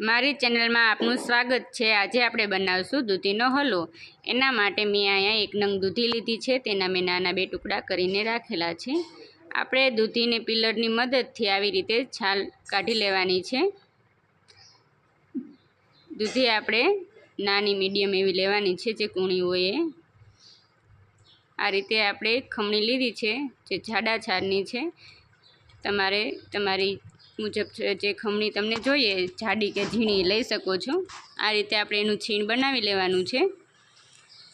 મારી ચેનલમાં આપનું સ્વાગત છે. આજે આપણે બનાવશું દૂધીનો હલવો એના માટે મેં અહીંયા એક નંગ દૂધી લીધી છે. તેના મેં નાના બે ટુકડા કરીને રાખેલા છે. આપણે દૂધીને પિલરની મદદથી આવી રીતે છાલ કાઢી લેવાની છે. દૂધી આપણે નાની, મીડિયમ એવી લેવાની છે જે કૂણી હોય એ. આ રીતે આપણે ખમણી લીધી છે. જે જાડા છાલની છે. તમારે તમારી મુજબ જે ખમણી તમને જોઈએ, જાડી કે ઝીણી લઈ શકો છો. આ રીતે આપણે એનું છીણ બનાવી લેવાનું છે.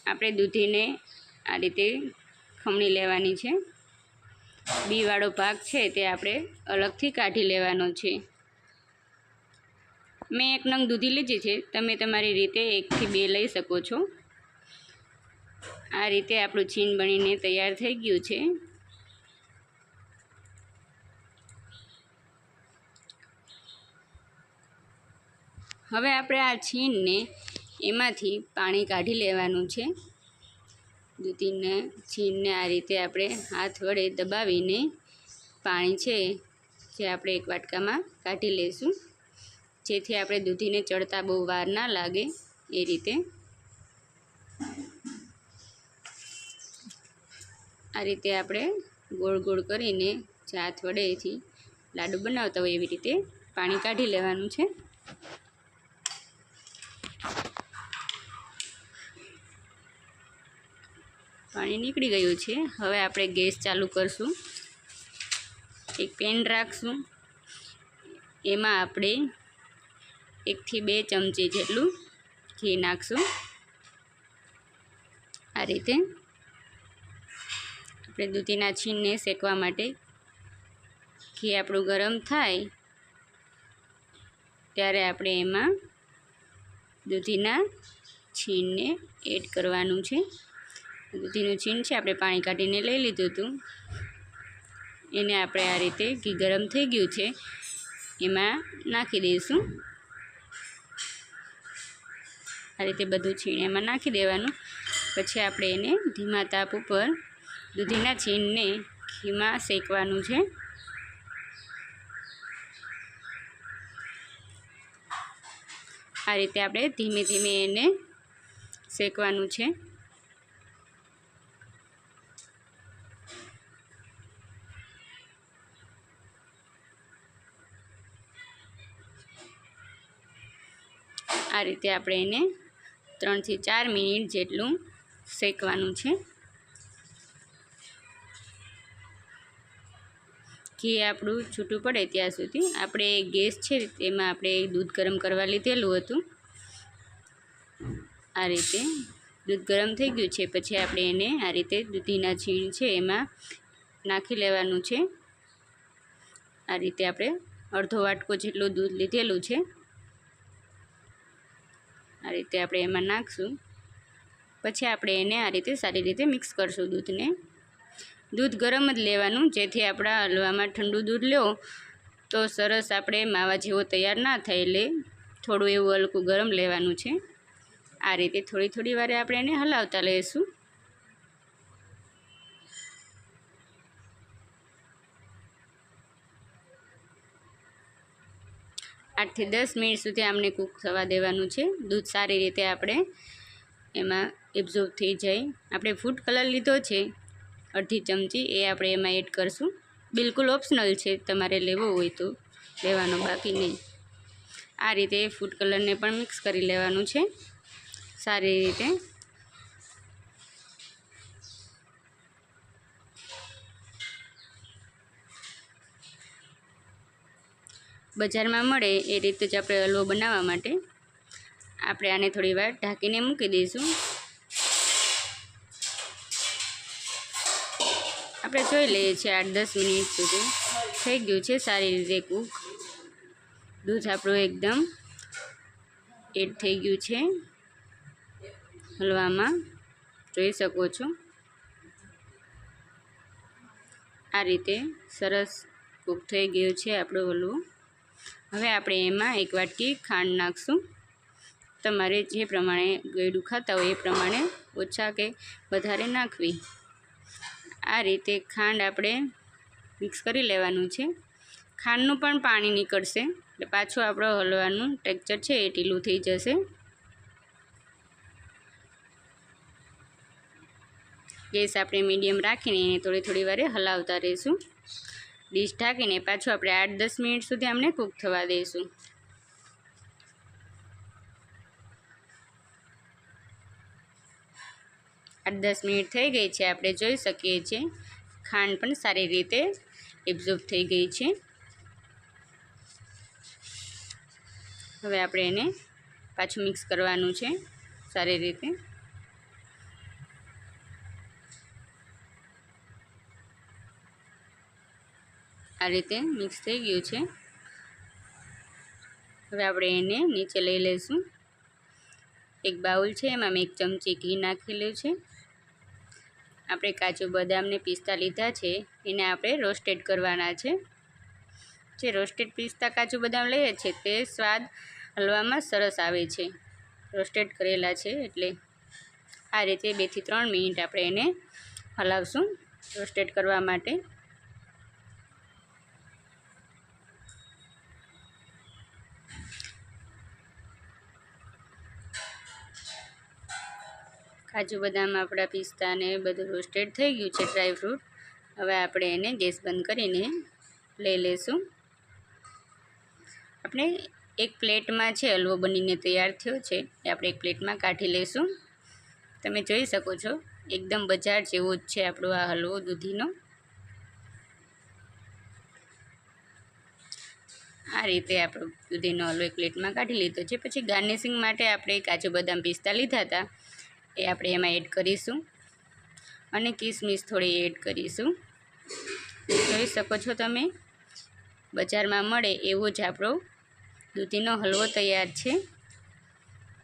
આપણે દૂધીને આ રીતે ખમણી લેવાની છે. બીવાળો ભાગ છે તે આપણે અલગથી કાઢી લેવાનો છે. મેં એક નંગ દૂધી લીધી છે, તમે તમારી રીતે એકથી બે લઈ શકો છો. આ રીતે આપણું છીણ બનીને તૈયાર થઈ ગયું છે. હવે આપણે આ છીણને એમાંથી પાણી કાઢી લેવાનું છે. દૂધીને છીણને આ રીતે આપણે હાથ વડે દબાવીને પાણી છે જે આપણે એક વાટકામાં કાઢી લઈશું જેથી આપણે દૂધીને ચડતા બહુ વાર ના લાગે એ રીતે. આ રીતે આપણે ગોળ ગોળ કરીને જે હાથ વડેથી લાડુ બનાવતા હોય એવી રીતે પાણી કાઢી લેવાનું છે. પાણી નીકળી ગયું છે. હવે આપણે ગેસ ચાલુ કરશું. એક પેન રાખશું. એમાં આપણે એકથી બે ચમચી જેટલું ઘી નાખશું. આ રીતે આપણે દૂધીના છીણને શેકવા માટે ઘી આપણું ગરમ થાય ત્યારે આપણે એમાં દૂધીના છીણને એડ કરવાનું છે. દૂધીનું છીણ છે, આપણે પાણી કાઢીને લઈ લીધું હતું. એને આપણે આ રીતે ઘી ગરમ થઈ ગયું છે. એમાં નાખી દઈશું. આ રીતે બધું છીણ એમાં નાખી દેવાનું. પછી આપણે એને ધીમા તાપ ઉપર દૂધીના છીણને ઘીમાં શેકવાનું છે. આ રીતે આપણે ધીમે ધીમે એને શેકવાનું છે. આ રીતે આપણે એને ત્રણથી ચાર મિનિટ જેટલું શેકવાનું છે. ઘી આપણું છૂટું પડે ત્યાં સુધી. આપણે ગેસ છે તેમાં આપણે દૂધ ગરમ કરવા લીધેલું હતું. આ રીતે દૂધ ગરમ થઈ ગયું છે. પછી આપણે એને આ રીતે દૂધીના છીણ છે એમાં નાખી લેવાનું છે. આ રીતે આપણે અડધો વાટકો જેટલું દૂધ લીધેલું છે. આ રીતે આપણે એમાં નાખશું. પછી આપણે એને આ રીતે સારી રીતે મિક્સ કરશું દૂધને. દૂધ ગરમ જ લેવાનું, જેથી આપણા હલવામાં ઠંડુ દૂધ લો તો સરસ આપણે માવા જેવો તૈયાર ના થાય, એટલે થોડું એવું હલકું ગરમ લેવાનું છે. આ રીતે થોડી થોડી વારે આપણે એને હલાવતા લઈશું. આઠથી દસ મિનિટ સુધી આમને કૂક થવા દેવાનું છે. દૂધ સારી રીતે આપણે એમાં એબ્ઝોર્બ થઈ જાય. આપણે ફૂડ કલર લીધો છે, અડધી ચમચી એ આપણે એમાં એડ કરશું. બિલકુલ ઓપ્શનલ છે, તમારે લેવો હોય તો. લેવાનો બાકી નહીં. આ રીતે ફૂડ કલરને પણ મિક્સ કરી લેવાનું છે. સારી રીતે બજારમાં મળે એ રીતે જ આપણે હલવો બનાવવા માટે આપણે આને થોડી વાર ઢાંકીને મૂકી દઈશું. આપણે જોઈ લઈએ છીએ આઠ દસ મિનિટ સુધી થઈ ગયું છે સારી રીતે કૂક. દૂધ આપણું એકદમ એડ થઈ ગયું છે. હલવામાં જોઈ શકો છો. આ રીતે સરસ કૂક થઈ ગયું છે આપણો હલવો. હવે આપણે એમાં એક વાટકી ખાંડ નાખશું. તમારે જે પ્રમાણે ગળ્યું ખાતા હોય એ પ્રમાણે ઓછા કે વધારે નાખવી. આ રીતે ખાંડ આપણે મિક્સ કરી લેવાનું છે. ખાંડનું પણ પાણી નીકળશે. એટલે પાછું આપણો હલવાનું ટેક્ચર છે એ ઢીલું થઈ જશે. ગેસ આપણે મીડિયમ રાખીને એને થોડી થોડી વારે હલાવતા રહીશું. ડીશ ઢાંકીને પાછું આપણે આઠ દસ મિનિટ સુધી અમને કૂક થવા દઈશું. આઠ દસ મિનિટ થઈ ગઈ છે, આપણે જોઈ શકીએ છીએ. ખાંડ પણ સારી રીતે એબ્ઝોર્બ થઈ ગઈ છે. હવે આપણે એને પાછું મિક્સ કરવાનું છે, સારી રીતે. આ રીતે મિક્સ થઈ ગયું છે. હવે આપણે એને નીચે લઈ લઈશું. એક બાઉલ છે, એમાં મેં એક ચમચી ઘી નાખેલું છે. આપણે કાજુ બદામને પિસ્તા લીધા છે, એને આપણે રોસ્ટેડ કરવાના છે. જે રોસ્ટેડ પિસ્તા કાજુ બદામ લઈએ છીએ, તે સ્વાદ હલવામાં સરસ આવે છે. રોસ્ટેડ કરેલા છે, એટલે આ રીતે બેથી ત્રણ મિનિટ આપણે એને હલાવશું રોસ્ટેડ કરવા માટે. કાજુ બદામ આપણા પિસ્તા ને બધું રોસ્ટેડ થઈ ગયું છે ડ્રાયફ્રૂટ હવે આપણે એને ગેસ બંધ કરીને લઈ લઈશું. આપણે એક પ્લેટમાં છે હલવો બનીને તૈયાર થયો છે એ આપણે એક પ્લેટમાં કાઢી લઈશું. તમે જોઈ શકો છો, એકદમ બજાર જેવો જ છે આપણો આ હલવો દૂધીનો. આ રીતે આપણો દૂધીનો હલવો એક પ્લેટમાં કાઢી લીધો છે. પછી ગાર્નિશિંગ માટે આપણે કાજુ બદામ પિસ્તા લીધા હતા. એ આપણે એમાં એડ કરીશું. અને કિસમિસ થોડી એડ કરીશું. જોઈ શકો છો તમે, બજારમાં મળે એવો જ આપણો દૂધીનો હલવો તૈયાર છે.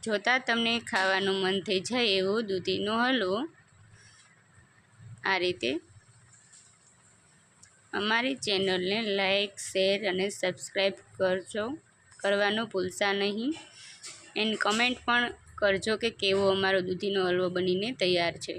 જોતાં તમને ખાવાનું મન થઈ જાય એવો દૂધીનો હલવો. આ રીતે અમારી ચેનલને લાઇક શેર અને સબસ્ક્રાઈબ કરજો, કરવાનું ભૂલશા નહીં. એન્ડ કમેન્ટ પણ કરજો કે કેવો અમારો દૂધીનો હલવો બનીને તૈયાર છે.